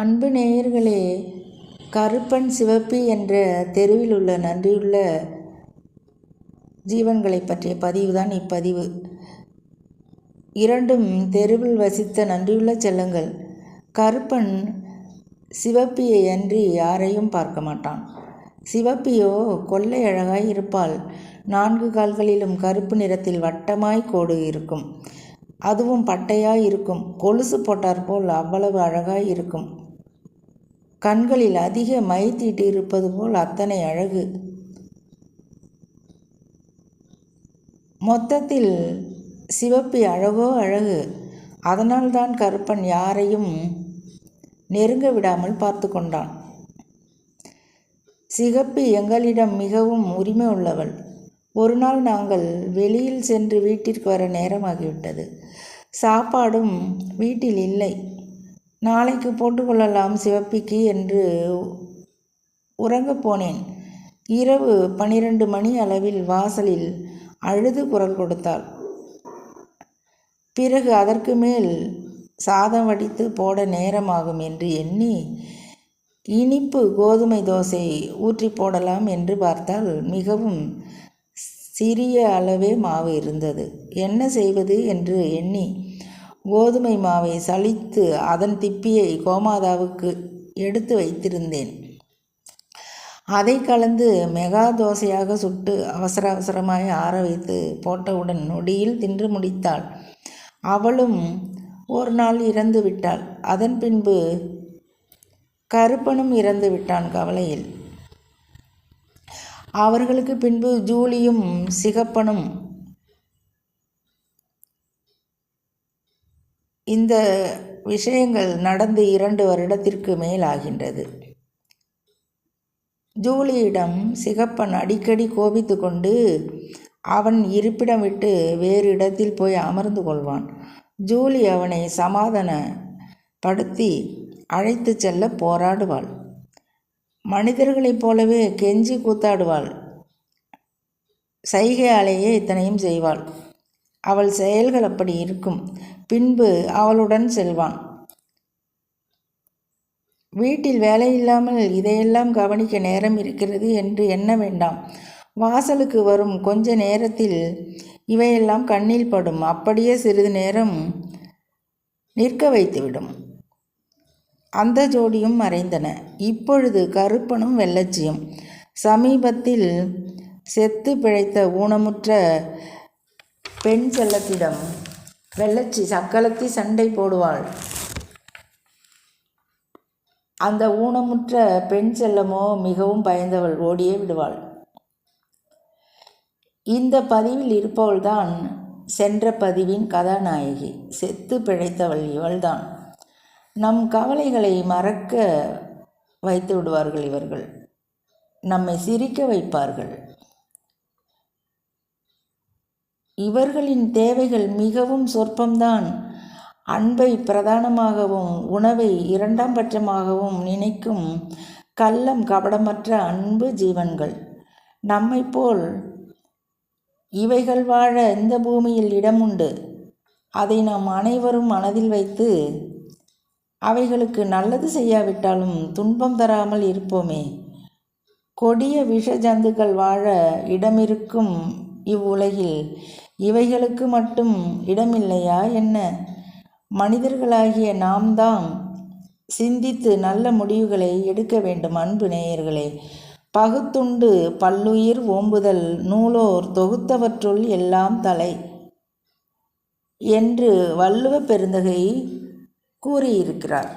அன்பு நேயர்களே கருப்பன் சிவப்பி என்ற தெருவில் உள்ள நன்றியுள்ள ஜீவன்களை பற்றிய பதிவு தான் இப்பதிவு. இரண்டும் தெருவில் வசித்த நன்றியுள்ள செல்லங்கள். கருப்பன் சிவப்பியை அன்றி யாரையும் பார்க்க மாட்டான். சிவப்பியோ கொள்ளை அழகாய் இருப்பாள். நான்கு கால்களிலும் கருப்பு நிறத்தில் வட்டமாய் கோடு இருக்கும். அதுவும் பட்டையாய் இருக்கும். கொலுசு போட்டார் போல் அவ்வளவு அழகாய் இருக்கும். கண்களில் அதிக மை தீட்டியிருப்பது போல் அத்தனை அழகு. மொத்தத்தில் சிவப்பி அழகோ அழகு. அதனால்தான் கருப்பன் யாரையும் நெருங்க விடாமல் பார்த்து கொண்டான். சிகப்பி எங்களிடம் மிகவும் உரிமை உள்ளவள். ஒரு நாள் நாங்கள் வெளியில் சென்று வீட்டிற்கு வர நேரமாகிவிட்டது. சாப்பாடும் வீட்டில் இல்லை. நாளைக்கு போட்டுக்கொள்ளலாம் சிவப்பிக்கு என்று உறங்கப் போனேன். இரவு பனிரெண்டு மணி அளவில் வாசலில் அழுது குரல் கொடுத்தாள். பிறகு அதற்கு மேல் சாதம் வடித்து போட நேரமாகும் என்று எண்ணி இனிப்பு கோதுமை தோசை ஊற்றி போடலாம் என்று பார்த்தால் மிகவும் சிறிய அளவே மாவு இருந்தது. என்ன செய்வது? என்று எண்ணி கோதுமை மாவை சலித்து அதன் திப்பியை கோமாதாவுக்கு எடுத்து வைத்திருந்தேன். அதை கலந்து மெகா தோசையாக சுட்டு அவசர அவசரமாய் ஆற வைத்து போட்டவுடன் நொடியில் தின்று முடித்தாள். அவளும் ஒரு நாள் இறந்து விட்டாள். அதன் பின்பு கருப்பனும் இறந்து விட்டான் கவலையில். அவர்களுக்கு பின்பு ஜூலியும் சிகப்பனும் இந்த விஷயங்கள் நடந்து இரண்டு வருடத்திற்கு மேல் ஆகின்றது ஜூலியிடம் சிகப்பன் அடிக்கடி கோபித்து கொண்டு அவன் இருப்பிடம் விட்டு வேறு இடத்தில் போய் அமர்ந்து கொள்வான். ஜூலி அவனை சமாதானப்படுத்தி அழைத்து செல்ல போராடுவாள். மனிதர்களைப் போலவே கெஞ்சி கூத்தாடுவாள். சைகையாலேயே இத்தனையும் செய்வாள். அவள் செயல்கள் அப்படி இருக்கும். பின்பு அவளுடன் செல்வான். வீட்டில் வேலை இல்லாமல் இதையெல்லாம் கவனிக்க நேரம் இருக்கிறது என்று எண்ண வேண்டாம். வாசலுக்கு வரும் கொஞ்ச நேரத்தில் இவையெல்லாம் கண்ணில் படும். அப்படியே சிறிது நேரம் நிற்க வைத்துவிடும். அந்த ஜோடியும் மறைந்தன. இப்பொழுது கருப்பனும் வெள்ளச்சியும். சமீபத்தில் செத்து பிழைத்த ஊனமுற்ற பெண் செல்லத்திடம் வெள்ளச்சி சக்களத்தி சண்டை போடுவாள். அந்த ஊனமுற்ற பெண் செல்லமோ மிகவும் பயந்தவள் ஓடியே விடுவாள். இந்த பதிவில் இருப்பவள்தான் சென்ற பதிவின் கதாநாயகி செத்து பிழைத்தவள் இவள்தான். நம் கவலைகளை மறக்க வைத்து விடுவார்கள் இவர்கள். நம்மை சிரிக்க வைப்பார்கள். இவர்களின் தேவைகள் மிகவும் சொற்பம்தான். அன்பை பிரதானமாகவும் உணவை இரண்டாம் பட்சமாகவும் நினைக்கும் கள்ளம் கபடமற்ற அன்பு ஜீவன்கள். நம்மை போல் இவைகள் வாழ இந்த பூமியில் இடம் உண்டு அதை நாம் அனைவரும் மனதில் வைத்து அவைகளுக்கு நல்லது செய்யாவிட்டாலும் துன்பம் தராமல் இருப்போமே. கொடிய விஷ ஜந்துக்கள் வாழ இடமிருக்கும் இவ்வுலகில் இவைகளுக்கு மட்டும் இடமில்லையா என்ன? மனிதர்களாகிய நாம் தான் சிந்தித்து நல்ல முடிவுகளை எடுக்க வேண்டும் அன்பு நேயர்களே. பகுத்துண்டு பல்லுயிர் ஓம்புதல் நூலோர் தொகுத்தவற்றுள் எல்லாம் தலை என்று வள்ளுவ பெருந்தகை கூறியிருக்கிறார்.